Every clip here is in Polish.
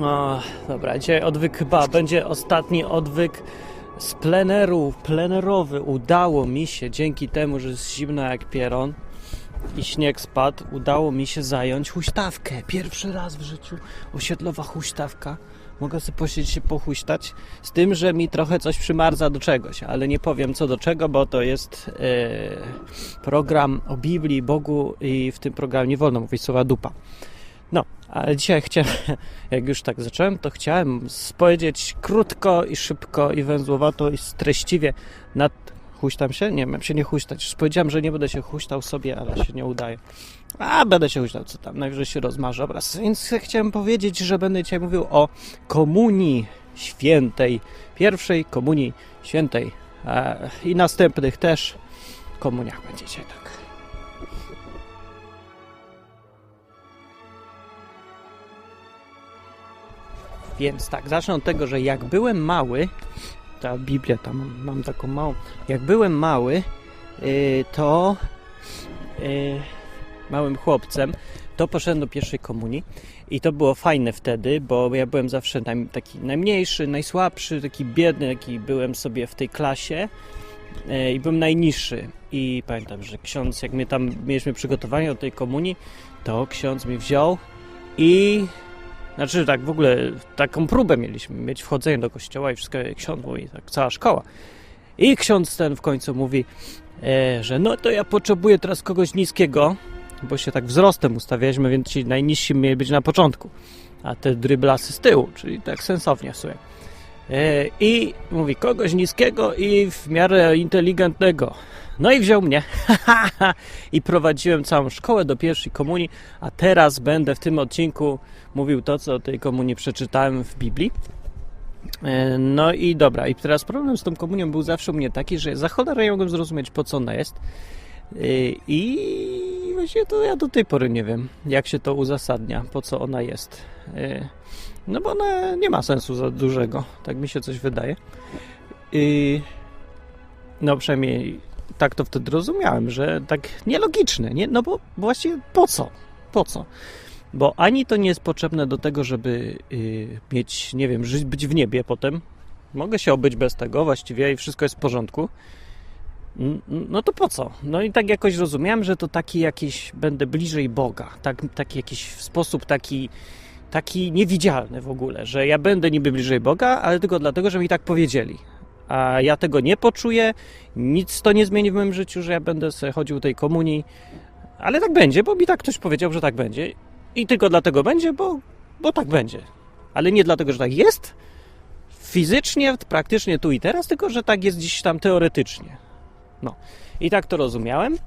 O, dobra, dzisiaj odwyk chyba będzie ostatni odwyk z pleneru, plenerowy. Udało mi się, dzięki temu, że jest zimno jak pieron i śnieg spadł, udało mi się zająć huśtawkę. Pierwszy raz w życiu osiedlowa huśtawka. Mogę sobie posiedzieć się pohuśtać, z tym, że mi trochę coś przymarza do czegoś, ale nie powiem co do czego, bo to jest e, program o Biblii, Bogu i w tym programie nie wolno mówić słowa dupa. Ale dzisiaj chciałem, jak już tak zacząłem, to chciałem powiedzieć krótko i szybko i węzłowato i treściwie nad... Huśtam się? Nie, mam się nie huśtać. Już powiedziałem, że nie będę się huśtał sobie, ale się nie udaje. A, będę się huśtał, co tam, najwyżej się rozmarzy obraz. Więc chciałem powiedzieć, że będę dzisiaj mówił o komunii świętej. Pierwszej komunii świętej. E, I następnych też komuniach będzie dzisiaj tak. Więc tak, zacznę od tego, że jak byłem mały, ta Biblia tam mam, taką małą, jak byłem mały, yy, to yy, małym chłopcem, to poszedłem do pierwszej komunii i to było fajne wtedy, bo ja byłem zawsze naj, taki najmniejszy, najsłabszy, taki biedny, taki byłem sobie w tej klasie yy, i byłem najniższy. I pamiętam, że ksiądz, jak my tam mieliśmy przygotowanie do tej komunii, to ksiądz mi wziął i znaczy tak w ogóle taką próbę mieliśmy mieć wchodzenie do kościoła i wszystko ksiądz mówi, tak cała szkoła. I ksiądz ten w końcu mówi, e, że no to ja potrzebuję teraz kogoś niskiego, bo się tak wzrostem ustawialiśmy, więc ci najniżsi mieli być na początku, a te dryblasy z tyłu, czyli tak sensownie sobie. E, I mówi kogoś niskiego i w miarę inteligentnego. No i wziął mnie i prowadziłem całą szkołę do pierwszej komunii, a teraz będę w tym odcinku mówił to, co o tej komunii przeczytałem w Biblii. E, No i dobra, i teraz problem z tą komunią był zawsze u mnie taki, że za cholerę nie mogłem zrozumieć, po co ona jest. E, I właśnie to ja do tej pory nie wiem, jak się to uzasadnia, po co ona jest. E, No bo ona nie ma sensu za dużego, tak mi się coś wydaje. No przynajmniej tak to wtedy rozumiałem, że tak nielogiczne, nie? No bo właściwie po co? Po co? Bo ani to nie jest potrzebne do tego, żeby yy, mieć, nie wiem, żyć, być w niebie potem. Mogę się obyć bez tego właściwie i wszystko jest w porządku. No to po co? No i tak jakoś rozumiałem, że to taki jakiś, będę bliżej Boga. Tak, taki jakiś sposób taki, taki niewidzialny w ogóle, że ja będę niby bliżej Boga, ale tylko dlatego, że mi tak powiedzieli. A ja tego nie poczuję, nic to nie zmieni w moim życiu, że ja będę sobie chodził tej komunii, ale tak będzie, bo mi tak ktoś powiedział, że tak będzie. I tylko dlatego będzie, bo, bo tak będzie. Ale nie dlatego, że tak jest fizycznie, praktycznie tu i teraz, tylko że tak jest gdzieś tam teoretycznie. No. I tak to rozumiałem.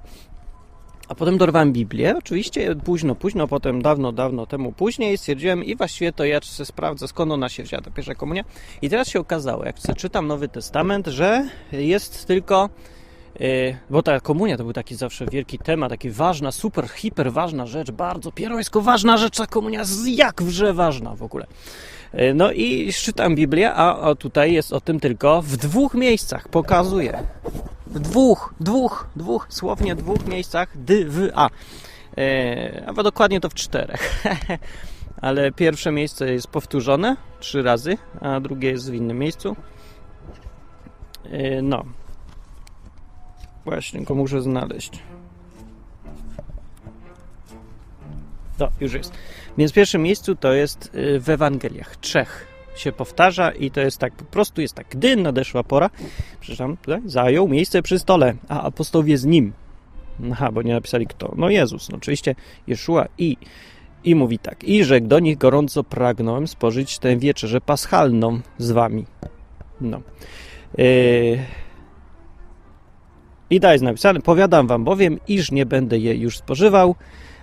A potem dorwałem Biblię, oczywiście późno, późno, potem dawno, dawno temu później stwierdziłem i właściwie to ja sobie sprawdzę skąd ona się wzięła, ta pierwsza komunia. I teraz się okazało, jak czytam Nowy Testament, że jest tylko Yy, bo ta komunia to był taki zawsze wielki temat, taki ważna, super, hiper ważna rzecz, bardzo pierońsko ważna rzecz, ta komunia jak wrze ważna w ogóle. Yy, no i czytam Biblię, a o, tutaj jest o tym tylko w dwóch miejscach, pokazuje. W dwóch, dwóch, dwóch, słownie dwóch miejscach, d, w, a. Yy, a dokładnie to w czterech. Ale pierwsze miejsce jest powtórzone trzy razy, a drugie jest w innym miejscu. Yy, no, Właśnie, go muszę znaleźć. No, już jest. Więc w pierwszym miejscu to jest y, w Ewangeliach. Trzech się powtarza i to jest tak, po prostu jest tak. Gdy nadeszła pora, przepraszam, tutaj, zajął miejsce przy stole, a apostołowie z nim. Aha, bo nie napisali kto. No Jezus, no oczywiście Jeszua i i mówi tak, i rzekł do nich gorąco pragnąłem spożyć tę wieczerzę paschalną z wami. No. Yy, i dalej jest napisane, powiadam wam bowiem, iż nie będę je już spożywał,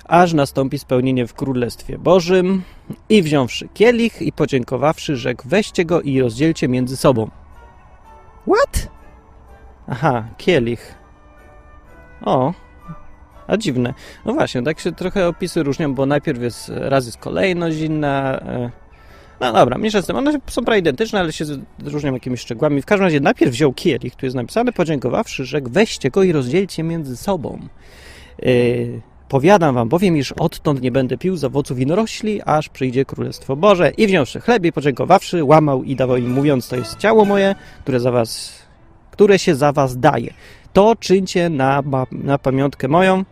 aż nastąpi spełnienie w Królestwie Bożym. I wziąwszy kielich i podziękowawszy, rzekł, weźcie go i rozdzielcie między sobą. What? Aha, kielich. O, a dziwne. No właśnie, tak się trochę opisy różnią, bo najpierw jest, raz jest kolejność inna, e, no dobra, mniejsza z tym. One są prawie identyczne, ale się różnią jakimiś szczegółami. W każdym razie najpierw wziął kielich, tu jest napisane, podziękowawszy, rzekł, weźcie go i rozdzielcie między sobą. Yy, Powiadam wam bowiem, iż odtąd nie będę pił z owoców winorośli, aż przyjdzie Królestwo Boże. I wziąwszy chleb i podziękowawszy, łamał i dawał im, mówiąc, to jest ciało moje, które, za was, które się za was daje. To czyńcie na, na pamiątkę moją.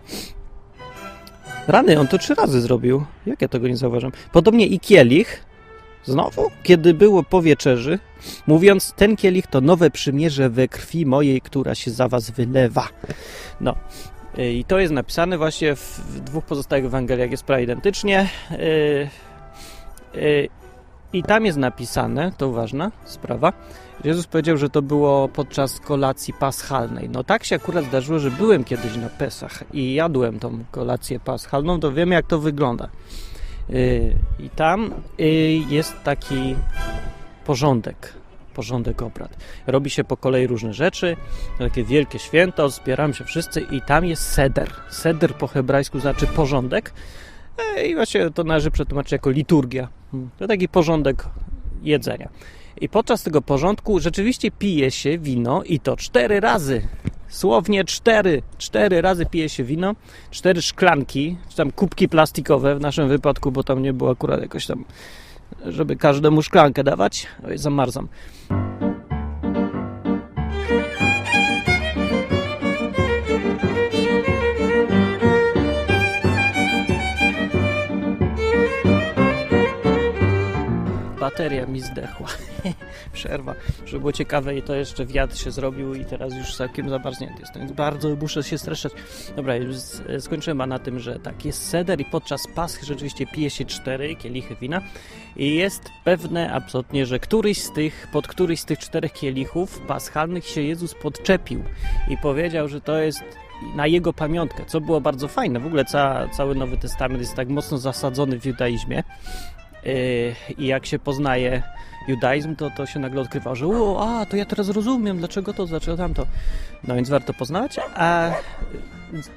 Rany, on to trzy razy zrobił. Jak ja tego nie zauważam? Podobnie i kielich, znowu, kiedy było po wieczerzy, mówiąc, ten kielich to nowe przymierze we krwi mojej, która się za was wylewa. No. Y, I to jest napisane właśnie w dwóch pozostałych Ewangeliach, jest prawie identycznie. Y, y, I tam jest napisane, to ważna sprawa, Jezus powiedział, że to było podczas kolacji paschalnej. No tak się akurat zdarzyło, że byłem kiedyś na Pesach i jadłem tą kolację paschalną, to wiem jak to wygląda. Y, I tam y, jest taki porządek, porządek obrad. Robi się po kolei różne rzeczy, takie wielkie święto, zbieramy się wszyscy i tam jest seder. Seder po hebrajsku znaczy porządek E, i właśnie to należy przetłumaczyć jako liturgia. Hmm, To taki porządek jedzenia. I podczas tego porządku rzeczywiście pije się wino i to cztery razy. Słownie cztery, cztery razy pije się wino, cztery szklanki, czy tam kubki plastikowe w naszym wypadku, bo tam nie było akurat jakoś tam, żeby każdemu szklankę dawać. Oj, zamarzam. Bateria mi zdechła. Przerwa. Żeby było ciekawe i to jeszcze wiatr się zrobił i teraz już całkiem zamarznięty jest. Więc bardzo muszę się streszczać. Dobra, już z- skończyłem na tym, że tak, jest seder i podczas paschy rzeczywiście pije się cztery kielichy wina i jest pewne absolutnie, że któryś z tych, pod któryś z tych czterech kielichów paschalnych się Jezus podczepił i powiedział, że to jest na jego pamiątkę, co było bardzo fajne. W ogóle ca, cały Nowy Testament jest tak mocno zasadzony w judaizmie, I jak się poznaje judaizm, to, to się nagle odkrywa, że o, a, to ja teraz rozumiem, dlaczego to, dlaczego tamto. No więc warto poznawać. A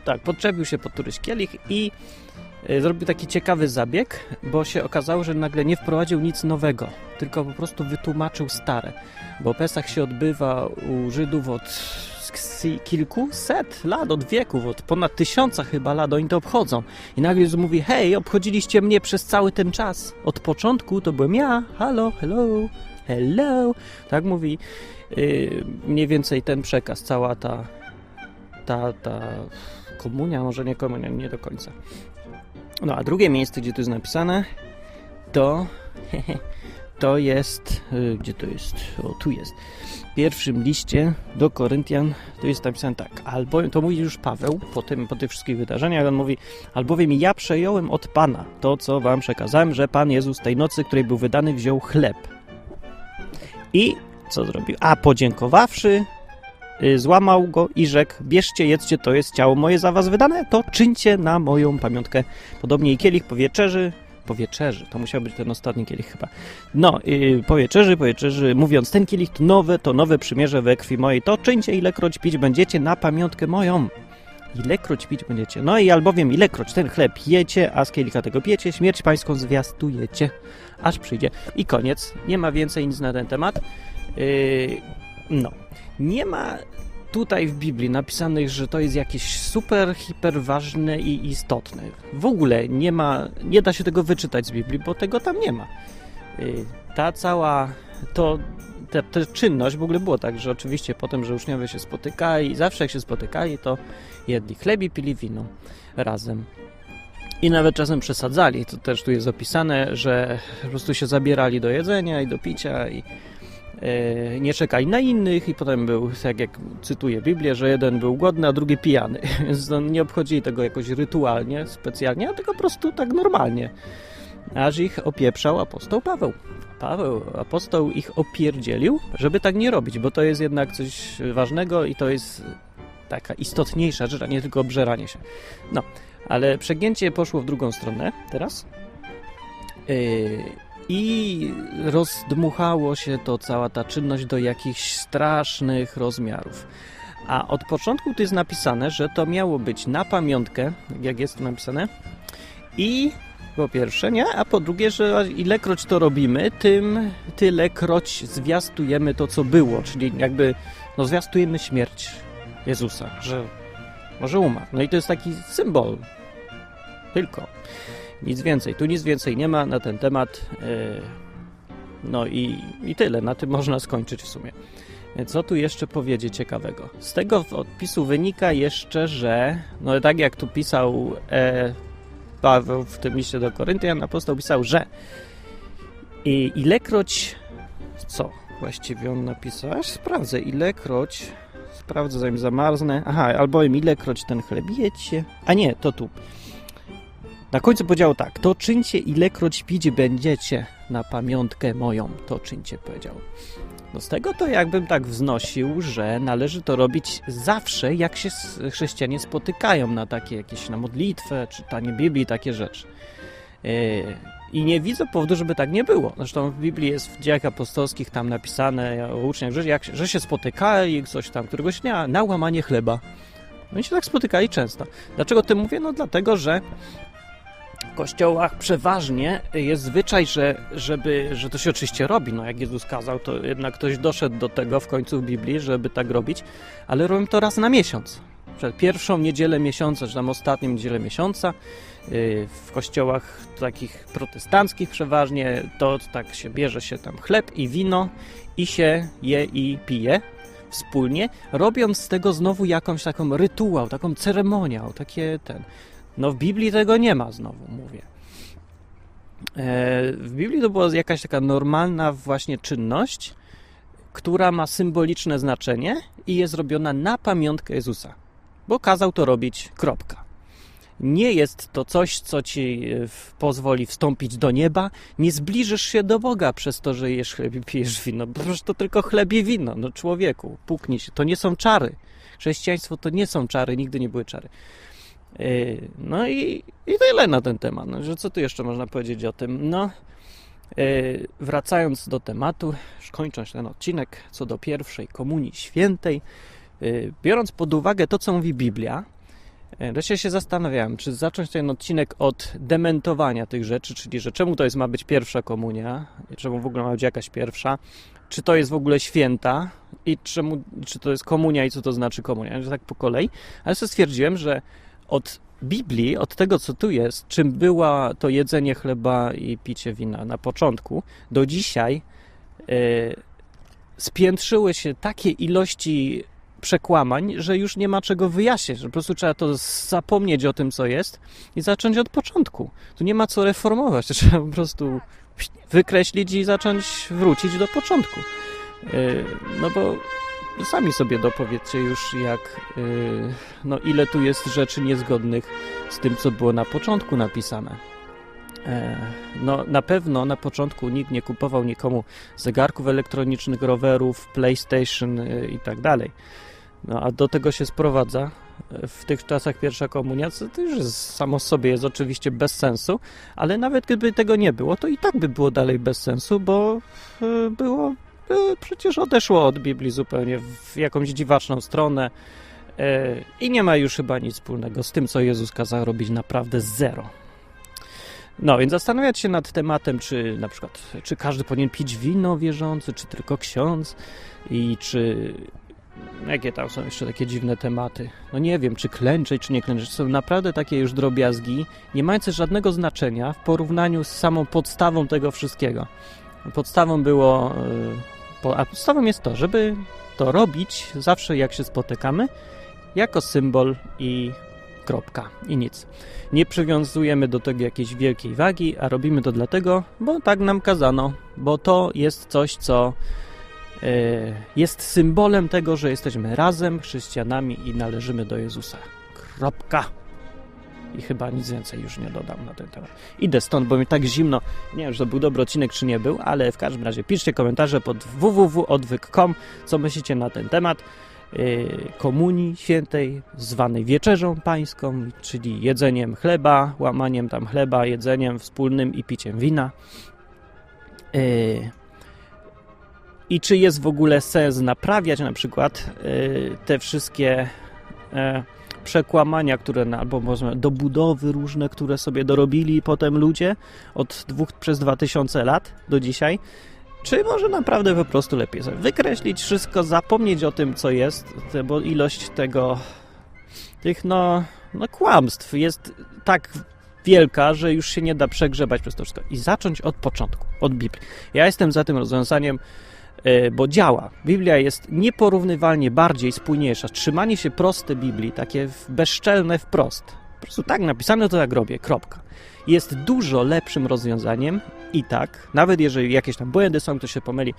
tak, podczepił się pod któryś kielich i yy, zrobił taki ciekawy zabieg, bo się okazało, że nagle nie wprowadził nic nowego, tylko po prostu wytłumaczył stare. Bo Pesach się odbywa u Żydów od kilkuset lat, od wieków, od ponad tysiąca chyba lat, oni to obchodzą. I nagle Jezus mówi, hej, obchodziliście mnie przez cały ten czas. Od początku to byłem ja, halo, hello, hello. Tak mówi yy, mniej więcej ten przekaz, cała ta, ta, ta komunia, może nie komunia, nie do końca. No a drugie miejsce, gdzie to jest napisane, to to jest, yy, gdzie to jest? O, tu jest. W pierwszym liście do Koryntian to jest napisane tak, albowiem, to mówi już Paweł po, tym, po tych wszystkich wydarzeniach, on mówi, albowiem ja przejąłem od Pana to, co wam przekazałem, że Pan Jezus tej nocy, której był wydany, wziął chleb. I co zrobił? A podziękowawszy, y, złamał go i rzekł, bierzcie, jedzcie, to jest ciało moje za was wydane, to czyńcie na moją pamiątkę. Podobnie i kielich po wieczerzy, po wieczerzy, to musiał być ten ostatni kielich chyba. No, yy, po wieczerzy, po wieczerzy, mówiąc, ten kielich to nowe, to nowe przymierze we krwi mojej, to czyńcie, ilekroć pić będziecie na pamiątkę moją. Ilekroć pić będziecie. No i albowiem ilekroć ten chleb jecie, a z kielicha tego piecie, śmierć pańską zwiastujecie, aż przyjdzie. I koniec. Nie ma więcej nic na ten temat. Yy, no. Nie ma tutaj w Biblii napisanych, że to jest jakieś super, hiper ważne i istotne. W ogóle nie ma, nie da się tego wyczytać z Biblii, bo tego tam nie ma. Yy, Ta cała, to, ta, ta czynność w ogóle było tak, że oczywiście potem, że uczniowie się spotykali zawsze jak się spotykali, to jedli chleb i pili wino razem. I nawet czasem przesadzali, to też tu jest opisane, że po prostu się zabierali do jedzenia i do picia i nie czekali na innych i potem był, tak jak cytuję Biblię, że jeden był głodny, a drugi pijany. Więc to nie obchodzili tego jakoś rytualnie, specjalnie, a tylko po prostu tak normalnie. Aż ich opieprzał apostoł Paweł. Paweł, apostoł ich opierdzielił, żeby tak nie robić, bo to jest jednak coś ważnego i to jest taka istotniejsza rzecz, a nie tylko obżeranie się. No, ale przegięcie poszło w drugą stronę teraz. Yy, I rozdmuchało się to cała ta czynność do jakichś strasznych rozmiarów. A od początku tu jest napisane, że to miało być na pamiątkę, jak jest tu napisane. I po pierwsze, nie? A po drugie, że ilekroć to robimy, tym tylekroć zwiastujemy to, co było. Czyli jakby no, zwiastujemy śmierć Jezusa, że może umarł. No i to jest taki symbol Tylko. Nic więcej. Tu nic więcej nie ma na ten temat. Yy, no i, i tyle. Na tym można skończyć w sumie. Co tu jeszcze powiedzieć ciekawego? Z tego odpisu wynika jeszcze, że, no tak jak tu pisał e, Paweł w tym liście do Koryntian, apostoł pisał, że i ilekroć, co właściwie on napisał? Aż sprawdzę, ilekroć, sprawdzę zanim zamarznę, aha, albowiem ilekroć ten chleb jecie, a nie, to tu. Na końcu powiedział tak, to czyńcie ilekroć pić będziecie na pamiątkę moją, to czyńcie, powiedział. No z tego to jakbym tak wznosił, że należy to robić zawsze, jak się chrześcijanie spotykają na takie jakieś, na modlitwę, czytanie Biblii, takie rzeczy. Yy, I nie widzę powodu, żeby tak nie było. Zresztą w Biblii jest w dziejach apostolskich tam napisane o uczniach, że, jak, że się spotykali coś tam któregoś dnia na łamanie chleba. Oni się tak spotykali często. Dlaczego o tym mówię? No dlatego, że kościołach przeważnie jest zwyczaj, że, żeby, że to się oczywiście robi. No, jak Jezus kazał, to jednak ktoś doszedł do tego w końcu w Biblii, żeby tak robić, ale robią to raz na miesiąc. Przed pierwszą niedzielę miesiąca, czy tam ostatnią niedzielę miesiąca yy, w kościołach takich protestanckich przeważnie to tak się bierze się tam chleb i wino i się je i pije wspólnie, robiąc z tego znowu jakąś taką rytuał, taką ceremoniał, takie ten. No w Biblii tego nie ma, znowu mówię. E, w Biblii to była jakaś taka normalna właśnie czynność, która ma symboliczne znaczenie i jest robiona na pamiątkę Jezusa, bo kazał to robić, kropka. Nie jest to coś, co ci e, pozwoli wstąpić do nieba. Nie zbliżysz się do Boga przez to, że jesz chleb i pijesz wino. Przecież to tylko chleb i wino. No człowieku, puknij się. To nie są czary. Chrześcijaństwo to nie są czary, nigdy nie były czary. Yy, no i, i tyle na ten temat. No, że co tu jeszcze można powiedzieć o tym? No, yy, wracając do tematu, kończąc ten odcinek, co do pierwszej komunii świętej, yy, biorąc pod uwagę to, co mówi Biblia, wreszcie się zastanawiałem, czy zacząć ten odcinek od dementowania tych rzeczy, czyli że czemu to jest ma być pierwsza komunia, czemu w ogóle ma być jakaś pierwsza, czy to jest w ogóle święta i czemu, czy to jest komunia i co to znaczy komunia, że tak po kolei, ale sobie stwierdziłem, że od Biblii, od tego, co tu jest, czym była to jedzenie chleba i picie wina na początku, do dzisiaj yy, spiętrzyły się takie ilości przekłamań, że już nie ma czego wyjaśnić, że po prostu trzeba to zapomnieć o tym, co jest i zacząć od początku. Tu nie ma co reformować, trzeba po prostu wykreślić i zacząć wrócić do początku. Yy, no bo sami sobie dopowiedzcie już, jak, yy, no ile tu jest rzeczy niezgodnych z tym, co było na początku napisane. E, no, na pewno na początku nikt nie kupował nikomu zegarków elektronicznych, rowerów, PlayStation yy, i tak dalej. No, a do tego się sprowadza e, w tych czasach pierwsza komunia, co to już jest, samo sobie jest oczywiście bez sensu, ale nawet gdyby tego nie było, to i tak by było dalej bez sensu, bo yy, było przecież odeszło od Biblii zupełnie w jakąś dziwaczną stronę e, i nie ma już chyba nic wspólnego z tym, co Jezus kazał robić naprawdę zero. No, więc zastanawiać się nad tematem, czy na przykład, czy każdy powinien pić wino wierzący, czy tylko ksiądz i czy jakie tam są jeszcze takie dziwne tematy. No nie wiem, czy klęczeć, czy nie klęczeć. Są naprawdę takie już drobiazgi, nie mające żadnego znaczenia w porównaniu z samą podstawą tego wszystkiego. Podstawą było e, a podstawą jest to, żeby to robić zawsze jak się spotykamy, jako symbol i kropka i nic. Nie przywiązujemy do tego jakiejś wielkiej wagi, a robimy to dlatego, bo tak nam kazano, bo to jest coś, co yy, jest symbolem tego, że jesteśmy razem chrześcijanami i należymy do Jezusa. Kropka. I chyba nic więcej już nie dodam na ten temat. Idę stąd, bo mi tak zimno. Nie wiem, czy to był dobry odcinek, czy nie był, ale w każdym razie piszcie komentarze pod www.odwyk.com, co myślicie na ten temat yy, komunii świętej, zwanej wieczerzą pańską, czyli jedzeniem chleba, łamaniem tam chleba, jedzeniem wspólnym i piciem wina. Yy, I czy jest w ogóle sens naprawiać na przykład yy, te wszystkie e, przekłamania, które, albo może dobudowy różne, które sobie dorobili potem ludzie od dwóch przez dwa tysiące lat do dzisiaj, czy może naprawdę po prostu lepiej sobie wykreślić wszystko, zapomnieć o tym, co jest, bo ilość tego, tych no, no kłamstw jest tak wielka, że już się nie da przegrzebać przez to wszystko. I zacząć od początku, od Biblii. Ja jestem za tym rozwiązaniem, bo działa. Biblia jest nieporównywalnie bardziej spójniejsza. Trzymanie się proste Biblii, takie bezczelne wprost. Prostu tak napisane, to tak robię, kropka. Jest dużo lepszym rozwiązaniem i tak, nawet jeżeli jakieś tam błędy są, ktoś się pomyli,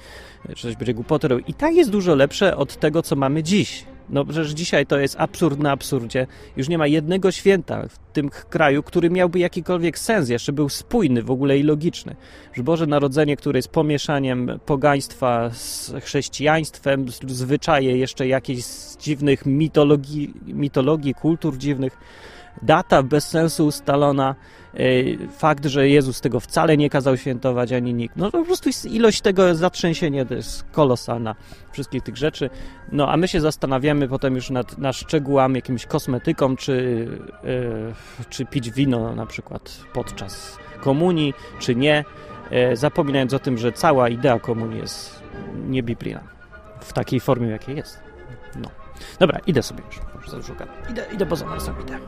czy coś będzie głupotę robił, i tak jest dużo lepsze od tego, co mamy dziś. No przecież dzisiaj to jest absurd na absurdzie. Już nie ma jednego święta w tym kraju, który miałby jakikolwiek sens, jeszcze był spójny w ogóle i logiczny. Że Boże Narodzenie, które jest pomieszaniem pogaństwa z chrześcijaństwem, zwyczaje jeszcze jakichś dziwnych mitologii, mitologii, kultur dziwnych, data bez sensu ustalona, yy, fakt, że Jezus tego wcale nie kazał świętować ani nikt. No po prostu ilość tego zatrzęsienia to jest kolosalna wszystkich tych rzeczy. No a my się zastanawiamy potem już nad, nad szczegółami, jakimś kosmetyką, czy, yy, czy pić wino na przykład podczas komunii, czy nie, yy, zapominając o tym, że cała idea komunii jest niebiblijna w takiej formie, jakiej jest. No. Dobra, idę sobie już. Gadam. Idę, idę poza sam idę.